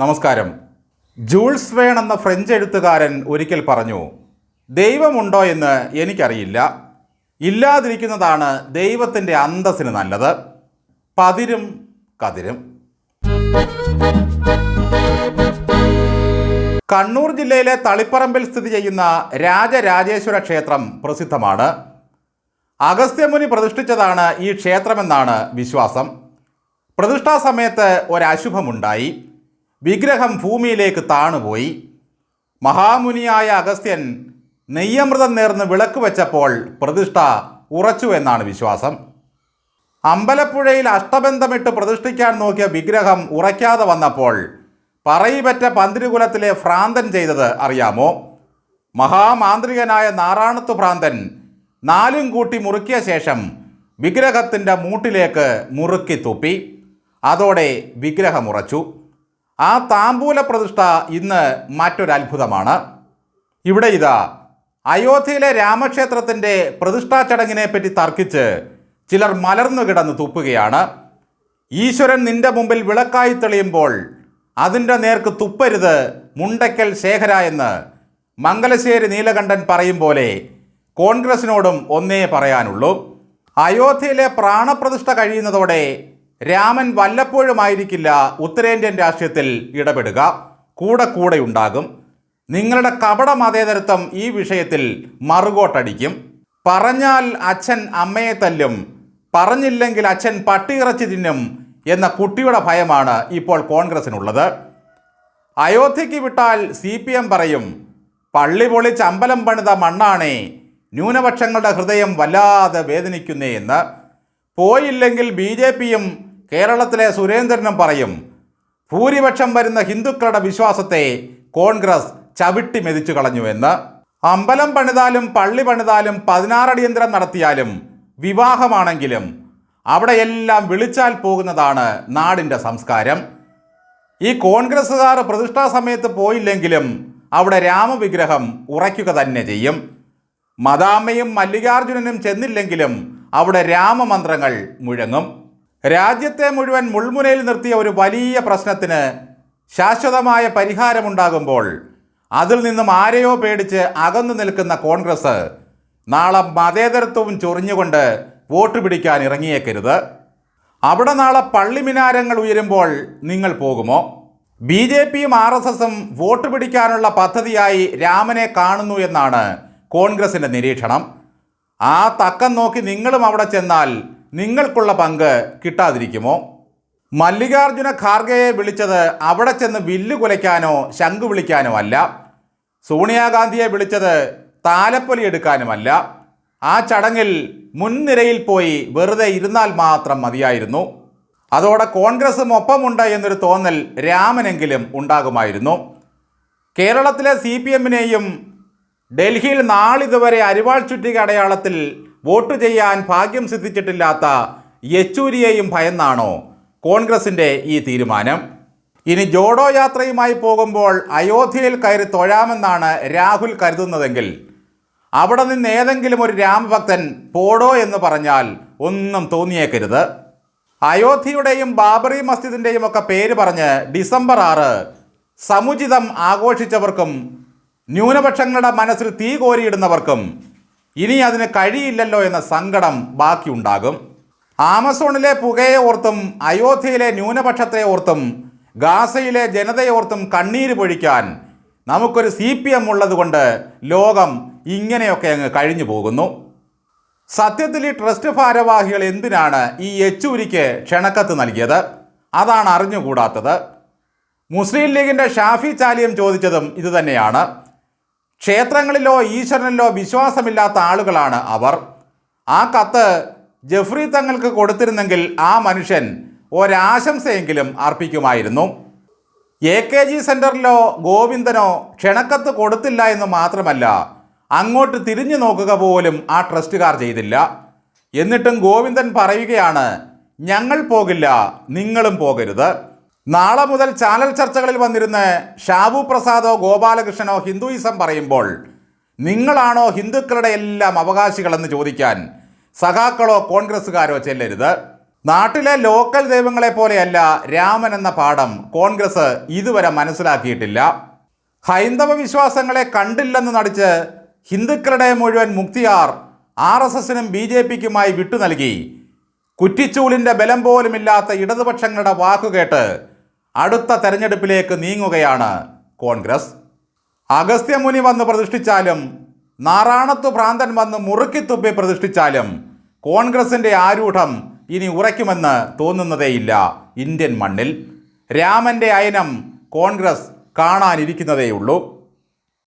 നമസ്കാരം. ജൂൾസ് വേൺ എന്ന ഫ്രഞ്ച് എഴുത്തുകാരൻ ഒരിക്കൽ പറഞ്ഞു ദൈവമുണ്ടോ എന്ന് എനിക്കറിയില്ല. ഇല്ലാതിരിക്കുന്നതാണ് ദൈവത്തിന്റെ അന്തസ്സിന് നല്ലത്. പതിരും കതിരും. കണ്ണൂർ ജില്ലയിലെ തളിപ്പറമ്പിൽ സ്ഥിതി ചെയ്യുന്ന രാജരാജേശ്വര ക്ഷേത്രം പ്രസിദ്ധമാണ്. അഗസ്ത്യമുനി പ്രതിഷ്ഠിച്ചതാണ് ഈ ക്ഷേത്രമെന്നാണ് വിശ്വാസം. പ്രതിഷ്ഠാ സമയത്ത് ഒരശുഭമുണ്ടായി. വിഗ്രഹം ഭൂമിയിലേക്ക് താണുപോയി. മഹാമുനിയായ അഗസ്ത്യൻ നെയ്യമൃതം നേർന്ന് വിളക്ക് വെച്ചപ്പോൾ പ്രതിഷ്ഠ ഉറച്ചു എന്നാണ് വിശ്വാസം. അമ്പലപ്പുഴയിൽ അഷ്ടബന്ധമിട്ട് പ്രതിഷ്ഠിക്കാൻ നോക്കിയ വിഗ്രഹം ഉറയ്ക്കാതെ വന്നപ്പോൾ പറയിപറ്റ പന്തിരുകുലത്തിലെ ഭ്രാന്തൻ ചെയ്തത് അറിയാമോ? മഹാമാന്ത്രികനായ നാറാണത്തു ഭ്രാന്തൻ നാലും കൂട്ടി മുറുക്കിയ ശേഷം വിഗ്രഹത്തിന്റെ മൂട്ടിലേക്ക് മുറുക്കി തുപ്പി. അതോടെ വിഗ്രഹം ഉറച്ചു. ആ താമ്പൂല പ്രതിഷ്ഠ ഇന്ന് മറ്റൊരത്ഭുതമാണ്. ഇവിടെ ഇതാ അയോധ്യയിലെ രാമക്ഷേത്രത്തിന്റെ പ്രതിഷ്ഠാ ചടങ്ങിനെ പറ്റി തർക്കിച്ച് ചിലർ മലർന്നു കിടന്ന് തുപ്പുകയാണ്. ഈശ്വരൻ നിന്റെ മുമ്പിൽ വിളക്കായി തെളിയുമ്പോൾ അതിന്റെ നേർക്ക് തുപ്പരുത് മുണ്ടയ്ക്കൽ ശേഖര എന്ന് മംഗലശ്ശേരി നീലകണ്ഠൻ പറയും പോലെ കോൺഗ്രസിനോടും ഒന്നേ പറയാനുള്ളൂ. അയോധ്യയിലെ പ്രാണപ്രതിഷ്ഠ കഴിയുന്നതോടെ രാമൻ വല്ലപ്പോഴുമായിരിക്കില്ല ഉത്തരേന്ത്യൻ രാഷ്ട്രീയത്തിൽ ഇടപെടുക. കൂടെ കൂടെ ഉണ്ടാകും. നിങ്ങളുടെ കപട മതേതരത്വം ഈ വിഷയത്തിൽ മറുകോട്ടടിക്കും. പറഞ്ഞാൽ അച്ഛൻ അമ്മയെ തല്ലും. പറഞ്ഞില്ലെങ്കിൽ അച്ഛൻ പട്ടിയിറച്ചി തിന്നും എന്ന കുട്ടിയുടെ ഭയമാണ് ഇപ്പോൾ കോൺഗ്രസിനുള്ളത്. അയോധ്യയ്ക്ക് വിട്ടാൽ സി പി എം പറയും പള്ളി പൊളിച്ച് അമ്പലം പണിത മണ്ണാണേ ന്യൂനപക്ഷങ്ങളുടെ ഹൃദയം വല്ലാതെ വേദനിക്കുന്നേ എന്ന്. പോയില്ലെങ്കിൽ ബി ജെ പിയും കേരളത്തിലെ സുരേന്ദ്രനും പറയും ഭൂരിപക്ഷം വരുന്ന ഹിന്ദുക്കളുടെ വിശ്വാസത്തെ കോൺഗ്രസ് ചവിട്ടി മെതിച്ചു കളഞ്ഞുവെന്ന് അമ്പലം പണിതാലും പള്ളി പണിതാലും പതിനാറടിയന്തരം നടത്തിയാലും വിവാഹമാണെങ്കിലും അവിടെയെല്ലാം വിളിച്ചാൽ പോകുന്നതാണ് നാടിന്റെ സംസ്കാരം. ഈ കോൺഗ്രസ്സുകാർ പ്രതിഷ്ഠാ സമയത്ത് പോയില്ലെങ്കിലും അവിടെ രാമവിഗ്രഹം ഉറയ്ക്കുക തന്നെ ചെയ്യും. മദാമ്മയും മല്ലികാർജുനനും ചെന്നില്ലെങ്കിലും അവിടെ രാമമന്ത്രങ്ങൾ മുഴങ്ങും. രാജ്യത്തെ മുഴുവൻ മുൾമുനയിൽ നിർത്തിയ ഒരു വലിയ പ്രശ്നത്തിന് ശാശ്വതമായ പരിഹാരമുണ്ടാകുമ്പോൾ അതിൽ നിന്നും ആരെയോ പേടിച്ച് അകന്നു നിൽക്കുന്ന കോൺഗ്രസ് നാളെ മതേതരത്വവും ചൊറിഞ്ഞുകൊണ്ട് വോട്ട് പിടിക്കാൻ ഇറങ്ങിയേക്കരുത്. അവിടെ നാളെ പള്ളിമിനാരങ്ങൾ ഉയരുമ്പോൾ നിങ്ങൾ പോകുമോ? ബി ജെ പിയും ആർ എസ് എസും വോട്ട് പിടിക്കാനുള്ള പദ്ധതിയായി രാമനെ കാണുന്നു എന്നാണ് കോൺഗ്രസിന്റെ നിരീക്ഷണം. ആ തക്കം നോക്കി നിങ്ങളും അവിടെ ചെന്നാൽ നിങ്ങൾക്കുള്ള പങ്ക് കിട്ടാതിരിക്കുമോ? മല്ലികാർജുന ഖാർഗെയെ വിളിച്ചത് അവിടെ ചെന്ന് വില്ല് കുലയ്ക്കാനോ ശംഖു വിളിക്കാനോ അല്ല. സോണിയാഗാന്ധിയെ വിളിച്ചത് താലപ്പൊലി എടുക്കാനുമല്ല. ആ ചടങ്ങിൽ മുൻനിരയിൽ പോയി വെറുതെ ഇരുന്നാൽ മാത്രം മതിയായിരുന്നു. അതോടെ കോൺഗ്രസും ഒപ്പമുണ്ട് എന്നൊരു തോന്നൽ രാമനെങ്കിലും ഉണ്ടാകുമായിരുന്നു. കേരളത്തിലെ സി പി എമ്മിനെയും ഡൽഹിയിൽ നാളിതുവരെ അരിവാൾ ചുറ്റിക അടയാളത്തിൽ വോട്ട് ചെയ്യാൻ ഭാഗ്യം സിദ്ധിച്ചിട്ടില്ലാത്ത യെച്ചൂരിയെയും ഭയന്നാണോ കോൺഗ്രസിന്റെ ഈ തീരുമാനം? ഇനി ജോഡോ യാത്രയുമായി പോകുമ്പോൾ അയോധ്യയിൽ കയറി തൊഴാമെന്നാണ് രാഹുൽ കരുതുന്നതെങ്കിൽ അവിടെ നിന്ന് ഏതെങ്കിലും ഒരു രാമഭക്തൻ പോടോ എന്ന് പറഞ്ഞാൽ ഒന്നും തോന്നിയേക്കരുത്. അയോധ്യയുടെയും ബാബറി മസ്ജിദിന്റെയും ഒക്കെ പേര് പറഞ്ഞ് ഡിസംബർ ആറ് സമുചിതം ആഘോഷിച്ചവർക്കും ന്യൂനപക്ഷങ്ങളുടെ മനസ്സിൽ തീ കോരിയിടുന്നവർക്കും ഇനി അതിന് കഴിയില്ലല്ലോ എന്ന സങ്കടം ബാക്കിയുണ്ടാകും. ആമസോണിലെ പുകയെ ഓർത്തും അയോധ്യയിലെ ന്യൂനപക്ഷത്തെ ഓർത്തും ഗാസയിലെ ജനതയെ ഓർത്തും കണ്ണീര് പൊഴിക്കാൻ നമുക്കൊരു സി പി എം ഉള്ളതുകൊണ്ട് ലോകം ഇങ്ങനെയൊക്കെ അങ്ങ് കഴിഞ്ഞു പോകുന്നു. സത്യത്തിൽ ഈ ട്രസ്റ്റ് ഭാരവാഹികൾ എന്തിനാണ് ഈ യെച്ചൂരിക്ക് ക്ഷണക്കത്ത് നൽകിയത്? അതാണ് അറിഞ്ഞുകൂടാത്തത്. മുസ്ലിം ലീഗിന്റെ ഷാഫി ചാലിയം ചോദിച്ചതും ഇതുതന്നെയാണ് ക്ഷേത്രങ്ങളിലോ ഈശ്വരനിലോ വിശ്വാസമില്ലാത്ത ആളുകളാണ് അവർ. ആ കത്ത് ജഫ്രി തങ്ങൾക്ക് കൊടുത്തിരുന്നെങ്കിൽ ആ മനുഷ്യൻ ഒരാശംസയെങ്കിലും അർപ്പിക്കുമായിരുന്നു. എ കെ ജി സെന്ററിലോ ഗോവിന്ദനോ ക്ഷണക്കത്ത് കൊടുത്തില്ല എന്ന് മാത്രമല്ല അങ്ങോട്ട് തിരിഞ്ഞു നോക്കുക പോലും ആ ട്രസ്റ്റുകാർ ചെയ്തില്ല. എന്നിട്ടും ഗോവിന്ദൻ പറയുകയാണ് ഞങ്ങൾ പോകില്ല നിങ്ങളും പോകരുത്. നാളെ മുതൽ ചാനൽ ചർച്ചകളിൽ വന്നിരുന്ന് ഷാബു പ്രസാദോ ഗോപാലകൃഷ്ണനോ ഹിന്ദുയിസം പറയുമ്പോൾ നിങ്ങളാണോ ഹിന്ദുക്കളുടെ എല്ലാം അവകാശികളെന്ന് ചോദിക്കാൻ സഖാക്കളോ കോൺഗ്രസ്സുകാരോ ചെല്ലരുത്. നാട്ടിലെ ലോക്കൽ ദൈവങ്ങളെ പോലെയല്ല രാമൻ എന്ന പാഠം കോൺഗ്രസ് ഇതുവരെ മനസ്സിലാക്കിയിട്ടില്ല. ഹൈന്ദവ വിശ്വാസങ്ങളെ കണ്ടില്ലെന്ന് നടിച്ച് ഹിന്ദുക്കളുടെ മുഴുവൻ മുക്തിയാർ ആർ എസ് എസിനും ബി ജെ പിക്കുമായി വിട്ടു നൽകി. കുറ്റിച്ചൂലിന്റെ ബലം പോലുമില്ലാത്ത ഇടതുപക്ഷങ്ങളുടെ വാക്കുകേട്ട് അടുത്ത തെരഞ്ഞെടുപ്പിലേക്ക് നീങ്ങുകയാണ് കോൺഗ്രസ്. അഗസ്ത്യമുനി വന്ന് പ്രതിഷ്ഠിച്ചാലും നാറാണത്തു ഭ്രാന്തൻ വന്ന് മുറുക്കിത്തുപ്പി പ്രതിഷ്ഠിച്ചാലും കോൺഗ്രസിന്റെ ആരൂഢം ഇനി ഉറയ്ക്കുമെന്ന് തോന്നുന്നതേയില്ല ഇന്ത്യൻ മണ്ണിൽ. രാമന്റെ അയനം കോൺഗ്രസ് കാണാനിരിക്കുന്നതേയുള്ളൂ.